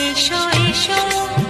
এসো এসো।